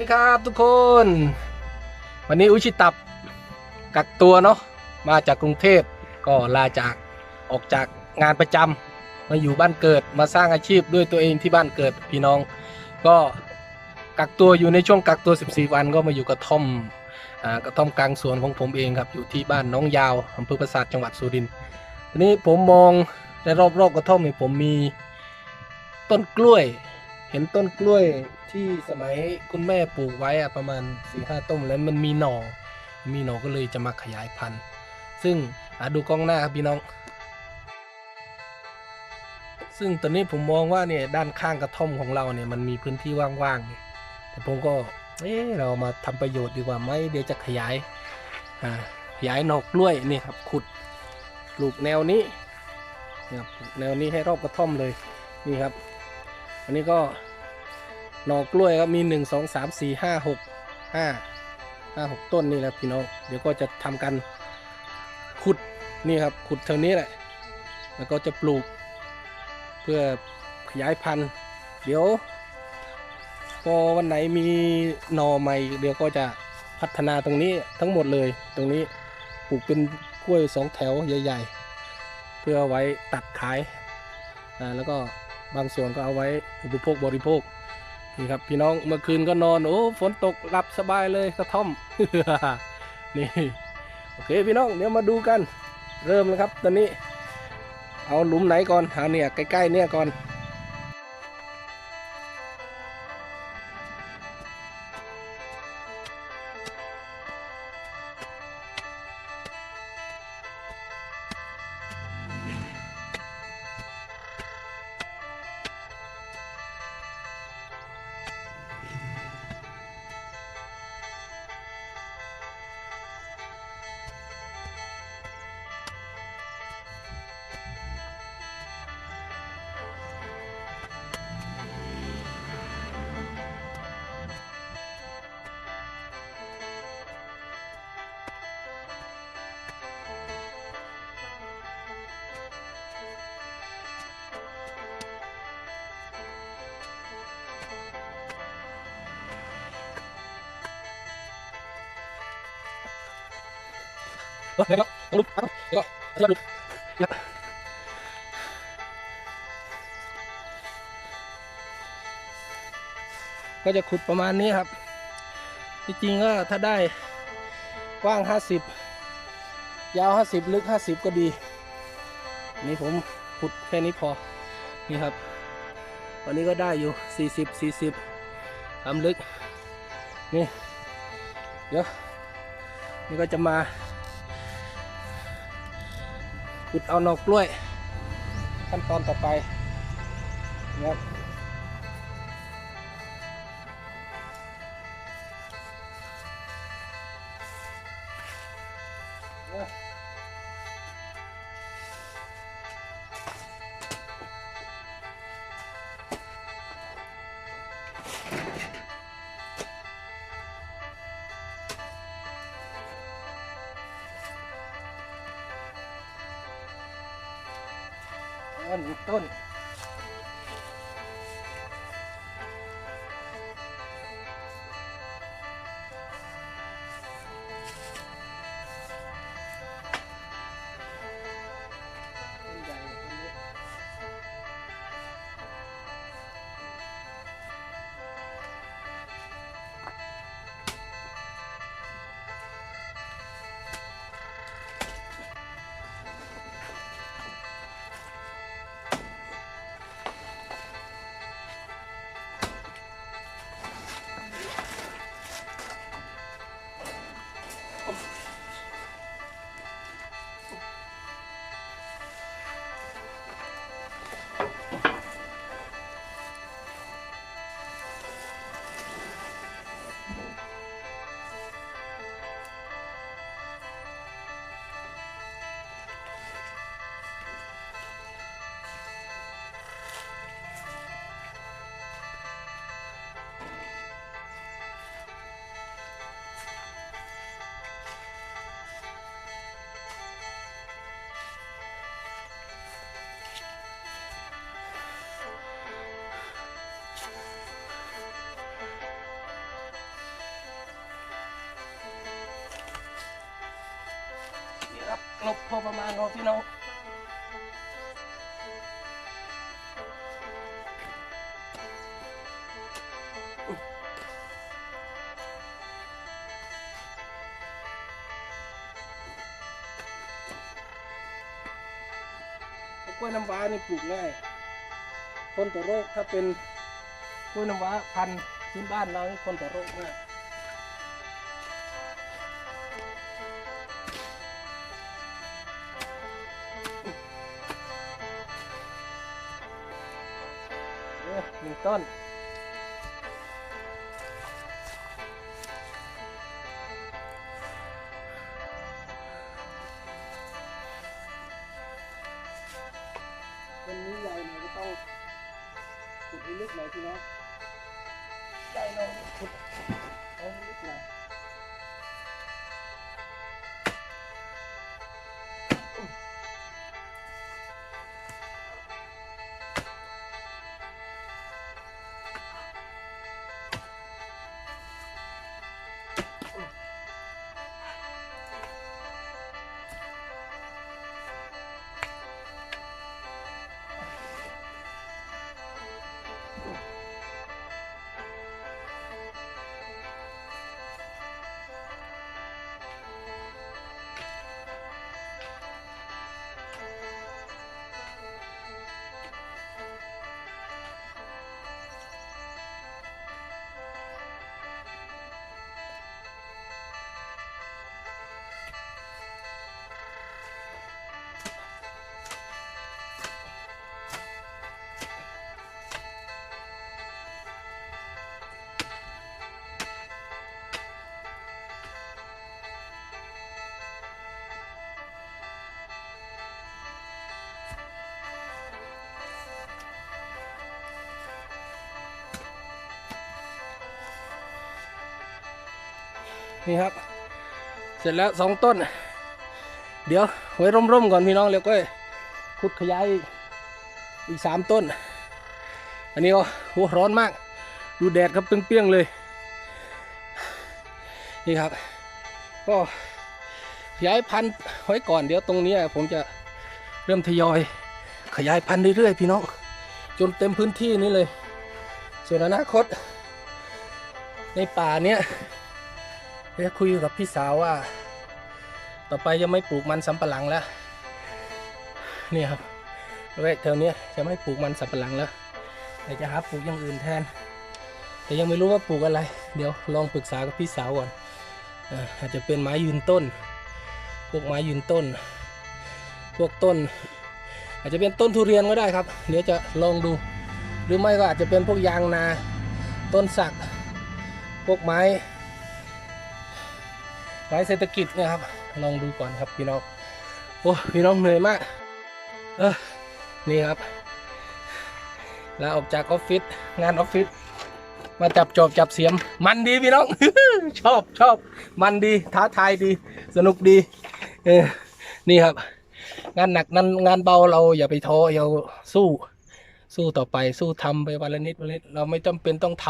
สวัสดีครับทุกคน วันนี้อุชิตับกักตัวเนาะมาจากกรุงเทพก็ลาจากออกจากงานประจำมาอยู่บ้านเกิดมาสร้างอาชีพด้วยตัวเองที่บ้านเกิดพี่น้อง ก็กักตัวอยู่ในช่วงกักตัว 14 วันก็มาอยู่กระท่อมอกระท่อมกลางสวนของผมเองครับอยู่ที่บ้านน้องยาวอำเภอปราสาทจังหวัดสุรินทร์ทีนี้ผมมองในรอบๆกระท่อมนี่ผมมีต้นกล้วย เห็นต้นกล้วยที่สมัยคุณแม่ปลูกไว้อะประมาณสี่ห้าต้นแล้วมันมีหน่อ มีหน่อก็เลยจะมาขยายพันธุ์ ซึ่งอะดูกล้องหน้าครับพี่น้อง ซึ่งตอนนี้ผมมองว่าเนี่ยด้านข้างกระท่อมของเราเนี่ยมันมีพื้นที่ว่างๆเนี่ยแต่ผมก็เอ๊ะเรามาทำประโยชน์ดีกว่าไหมเดี๋ยวจะขยายอ่าขยายหน่อกล้วยนี่ครับขุดปลูกแนวนี้นี่ครับแนวนี้ให้รอบกระท่อมเลยนี่ครับ อันนี้ก็หน่อกล้วยครับมีหนึ่งสองสามสี่ห้าหกห้าห้าหกต้นนี่แหละพี่น้อง เดี๋ยวก็จะทำกันขุดนี่ครับขุดเท่านี้แหละ แล้วก็จะปลูก เพื่อขยายพันธุ์ เดี๋ยวพอวันไหนมีหน่อใหม่ เดี๋ยวก็จะพัฒนาตรงนี้ทั้งหมดเลย ตรงนี้ปลูกเป็นกล้วยสองแถวใหญ่ ๆ เพื่อไว้ตัดขายแล้วก็ บางส่วนก็เอาไว้อุปโภคบริโภคนี่ครับพี่น้องเมื่อคืนก็นอนโอ้ฝนตกหลับสบายเลยกระท่อม นี่โอเคพี่น้องเดี๋ยวมาดูกัน เริ่มแล้วครับ ตอนนี้ เอาหลุมไหนก่อนหาเนี่ยใกล้ๆเนี่ยก่อน เดี๋ยวก็ลุกเดี๋ยวก็ลุกก็จะขุดประมาณนี้ครับที่จริงก็ถ้าได้กว้าง 50 ยาว 50 ลึก 50 ก็ดี นี่ผมขุดแค่นี้พอ นี่ครับวันนี้ก็ได้อยู่ 40 40ทำลึก นี่ เดี๋ยว นี่ก็จะมา ขุดเอาหนอกกล้วย ขั้นตอนต่อไปนะครับต้น ต้นต้น หลบพอประมาณเนาะพี่น้องกล้วยน้ำว้านี่ปลูกง่ายทนต่อโรคถ้าเป็นกล้วยน้ำว้าพันธุ์พื้นบ้านเรานี่ทนต่อโรคมาก หนึ่งต้นต้น นี่ครับ เสร็จแล้วสองต้น เดี๋ยวไว้ร่มๆก่อนพี่น้องแล้วก็ขุดขยายอีกสามต้น อันนี้ก็โหร้อนมาก ดูแดดครับเปรี้ยงๆเลย นี่ครับ ก็ขยายพันธุ์ไว้ก่อนเดี๋ยวตรงนี้ผมจะเริ่มทยอย ขยายพันธุ์เรื่อยๆพี่น้อง จนเต็มพื้นที่นี้เลย ส่วนอนาคต ในป่าเนี้ย จะคุยกับพี่สาวว่า ต่อไปจะไม่ปลูกมันสำปะหลังแล้วนี่ครับระแวกแถวนี้จะไม่ปลูกมันสำปะหลังแล้วแต่จะหาปลูกอย่างอื่นแทน แต่ยังไม่รู้ว่าปลูกอะไร เดี๋ยวลองปรึกษากับพี่สาวก่อนอาอาจจะเป็นไม้ยืนต้น พวกไม้ยืนต้น พวกต้น อาจจะเป็นต้นทุเรียนก็ได้ครับ เดี๋ยวจะลองดู หรือไม่ก็อาจจะเป็นพวกยางนา ต้นสัก พวกไม้ ไม้เศรษฐกิจนะครับลองดูก่อนครับพี่น้องโอ้พี่น้องเหนื่อยมาก เออนี่ครับล้วออกจากออฟฟิศงานออฟฟิศมาจับจอบจับเสียม มันดีพี่น้อง ชอบชอบมันดีท้าทายดี สนุกดี เออนี่ครับ งานหนักนั้นงานเบาเราอย่าไปท้ออย่าสู้ สู้ต่อไปสู้ทำไปวันละนิดวันละนิดเราไม่จำเป็นต้องท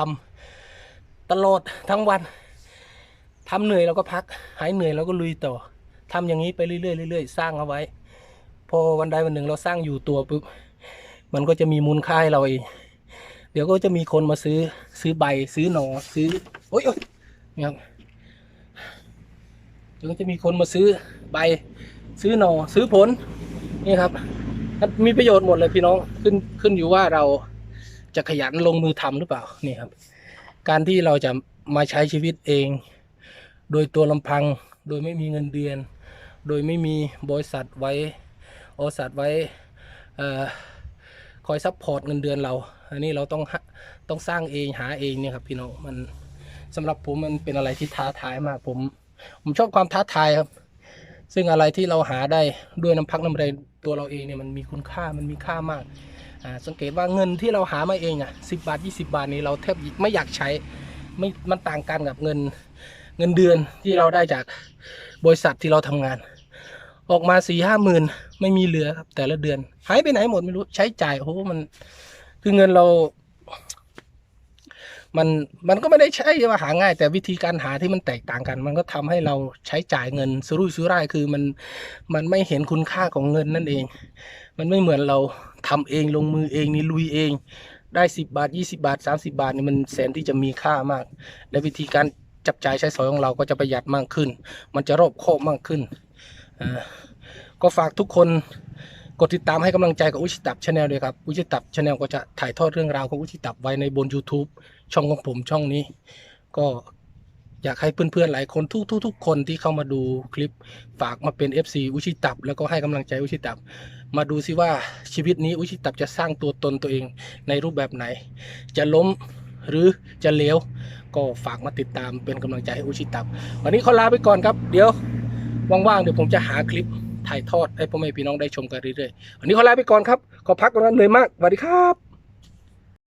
ำตลอดทั้งวัน ทำเหนื่อยเราก็พัก หายเหนื่อยเราก็ลุยต่อทำอย่างนี้ไปเรื่อยๆเรื่อยๆสร้างเอาไว้ พอวันใดวันหนึ่งเราสร้างอยู่ตัวปุ๊บมันก็จะมีมูลค่าให้เราเองเดี๋ยวก็จะมีคนมาซื้อซื้อใบซื้อหนอซื้อโอ๊ยโอ๊ยนี่ครับเดี๋ยวจะมีคนมาซื้อใบ ซื้อหนอซื้อผลนี่ครับมีประโยชน์หมดเลยพี่น้องขึ้นขึ้นอยู่ว่าเราจะขยันลงมือทำหรือเปล่านี่ครับ การที่เราจะมาใช้ชีวิตเอง โดยตัวลำพัง โดยไม่มีเงินเดือน โดยไม่มีบริษัทไว้บริษัทไว้คอยซัพพอร์ตเงินเดือนเรา อันนี้เราต้องต้องสร้างเองหาเองเนี่ยครับพี่น้องมันสำหรับผมมันเป็นอะไรที่ท้าทายมากผม ผมชอบความท้าทายครับ ซึ่งอะไรที่เราหาได้ด้วยน้ำพักน้ำแรงตัวเราเองเนี่ยมันมีคุณค่ามันมีค่ามากสังเกตว่าเงินที่เราหามาเองอะสิบาท 20 บาทนี้เราแทบไม่อยากใช้ไม่มันต่างกันกับเงิน เงินเดือนที่เราได้จากบริษัทที่เราทำงาน ออกมาสี่ห้าหมื่นไม่มีเหลือครับ แต่ละเดือนหายไปไหนหมดไม่รู้ใช้จ่ายโอ้โหมันคือเงินเรา มันมันก็ไม่ได้ใช่ว่าหาง่าย แต่วิธีการหาที่มันแตกต่างกัน มันก็ทำให้เราใช้จ่ายเงินสุรุ่ยสุร่ายคือมันมันไม่เห็นคุณค่าของเงินนั่นเอง มันไม่เหมือนเราทำเองลงมือเองนี่ลุยเองได้สิบาทยี่สิบาทสามสิบาทนี่มันแสนที่จะมีค่ามาก และวิธีการ จับจ่ายใช้สอยของเราก็จะประหยัดมากขึ้น มันจะรอบคอบมากขึ้นอ่าก็ฝากทุกคนกดติดตามให้กำลังใจกับอุชิตับชาแนลด้วยครับอุชิตับชาแนลก็จะถ่ายทอดเรื่องราวของอุชิตับไว้ในบน YouTube ช่องของผมช่องนี้ ก็อยากให้เพื่อนๆหลายคนทุกๆทุกคนที่เข้ามาดูคลิปฝากมาเป็น FC อุชิตับ แล้วก็ให้กำลังใจอุชิตับ มาดูซิว่าชีวิตนี้อุชิตับจะสร้างตัวตนตัวเองในรูปแบบไหน จะล้ม หรือจะเลี้ยว ก็ฝากมาติดตามเป็นกำลังใจให้อุชิตับ วันนี้ขอลาไปก่อนครับ เดี๋ยวว่างๆเดี๋ยวผมจะหาคลิปถ่ายทอดให้พ่อแม่พี่น้องได้ชมกันเรื่อยๆวันนี้ขอลาไปก่อนครับขอพักก่อนนะเหนื่อยมากสวัสดีครับ